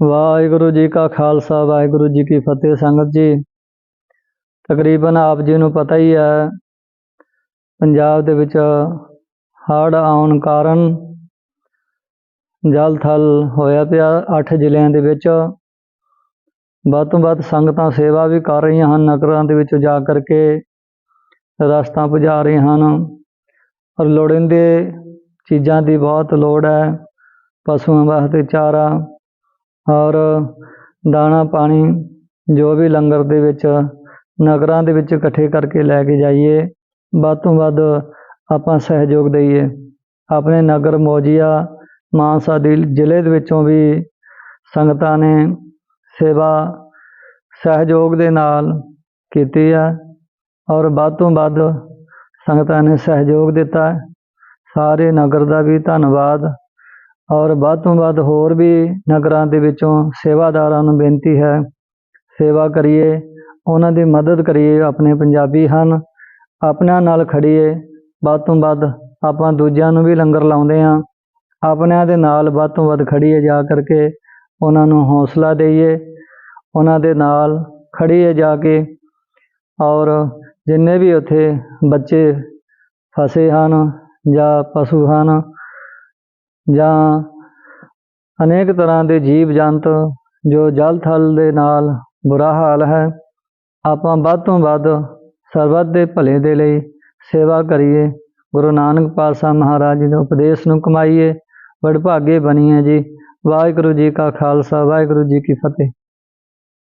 ਵਾਹਿਗੁਰੂ ਜੀ ਕਾ ਖਾਲਸਾ, ਵਾਹਿਗੁਰੂ ਜੀ ਕੀ ਫਤਿਹ ਸੰਗਤ ਜੀ। ਤਕਰੀਬਨ ਆਪ ਜੀ ਨੂੰ ਪਤਾ ਹੀ ਹੈ, ਪੰਜਾਬ ਦੇ ਵਿੱਚ ਹੜ੍ਹ ਆਉਣ ਕਾਰਨ ਜਲ ਥਲ ਹੋਇਆ ਪਿਆ ਅੱਠ ਜ਼ਿਲ੍ਹਿਆਂ ਦੇ ਵਿੱਚ। ਵੱਧ ਤੋਂ ਵੱਧ ਸੰਗਤਾਂ ਸੇਵਾ ਵੀ ਕਰ ਰਹੀਆਂ ਹਨ, ਨਗਰਾਂ ਦੇ ਵਿੱਚ ਜਾ ਕਰਕੇ ਰਸਤਾਂ ਪੁਜਾ ਰਹੀਆਂ ਹਨ। ਔਰ ਲੋੜੀਂਦੇ ਚੀਜ਼ਾਂ ਦੀ ਬਹੁਤ ਲੋੜ ਹੈ, ਪਸ਼ੂਆਂ ਵਾਸਤੇ ਚਾਰਾ ਔਰ ਦਾਣਾ, ਪਾਣੀ ਜੋ ਵੀ ਲੰਗਰ ਦੇ ਵਿੱਚ, ਨਗਰਾਂ ਦੇ ਵਿੱਚ ਇਕੱਠੇ ਕਰਕੇ ਲੈ ਕੇ ਜਾਈਏ, ਵੱਧ ਤੋਂ ਵੱਧ ਆਪਾਂ ਸਹਿਯੋਗ ਦਈਏ। ਆਪਣੇ ਨਗਰ ਮੌਜੀਆ, ਮਾਨਸਾ ਦੇ ਜ਼ਿਲ੍ਹੇ ਦੇ ਵਿੱਚੋਂ ਵੀ ਸੰਗਤਾਂ ਨੇ ਸੇਵਾ ਸਹਿਯੋਗ ਦੇ ਨਾਲ ਕੀਤੀ ਹੈ ਔਰ ਵੱਧ ਤੋਂ ਵੱਧ ਸੰਗਤਾਂ ਨੇ ਸਹਿਯੋਗ ਦਿੱਤਾ। ਸਾਰੇ ਨਗਰ ਦਾ ਵੀ ਧੰਨਵਾਦ। ਔਰ ਵੱਧ ਤੋਂ ਵੱਧ ਹੋਰ ਵੀ ਨਗਰਾਂ ਦੇ ਵਿੱਚੋਂ ਸੇਵਾਦਾਰਾਂ ਨੂੰ ਬੇਨਤੀ ਹੈ, ਸੇਵਾ ਕਰੀਏ, ਉਹਨਾਂ ਦੀ ਮਦਦ ਕਰੀਏ, ਆਪਣੇ ਪੰਜਾਬੀ ਹਨ ਆਪਣਿਆਂ ਨਾਲ ਖੜੀਏ ਵੱਧ ਤੋਂ ਵੱਧ ਆਪਾਂ ਦੂਜਿਆਂ ਨੂੰ ਵੀ ਲੰਗਰ ਲਾਉਂਦੇ ਹਾਂ, ਆਪਣਿਆਂ ਦੇ ਨਾਲ ਵੱਧ ਤੋਂ ਵੱਧ ਖੜੀਏ ਜਾ ਕਰਕੇ ਉਹਨਾਂ ਨੂੰ ਹੌਸਲਾ ਦਈਏ, ਉਹਨਾਂ ਦੇ ਨਾਲ ਖੜੀਏ ਜਾ ਕੇ ਔਰ ਜਿੰਨੇ ਵੀ ਉੱਥੇ ਬੱਚੇ ਫਸੇ ਹਨ ਜਾਂ ਪਸ਼ੂ ਹਨ ਜਾਂ ਅਨੇਕ ਤਰ੍ਹਾਂ ਦੇ ਜੀਵ ਜੰਤ ਜੋ ਜਲ ਥਲ ਦੇ ਨਾਲ ਬੁਰਾ ਹਾਲ ਹੈ, ਆਪਾਂ ਵੱਧ ਤੋਂ ਵੱਧ ਸਰਬੱਤ ਦੇ ਭਲੇ ਦੇ ਲਈ ਸੇਵਾ ਕਰੀਏ। ਗੁਰੂ ਨਾਨਕ ਪਾਤਸ਼ਾਹ ਮਹਾਰਾਜ ਜੀ ਦੇ ਉਪਦੇਸ਼ ਨੂੰ ਕਮਾਈਏ। ਵਡਭਾਗੇ ਬਣੀਏ ਜੀ। ਵਾਹਿਗੁਰੂ ਜੀ ਕਾ ਖਾਲਸਾ, ਵਾਹਿਗੁਰੂ ਜੀ ਕੀ ਫਤਿਹ।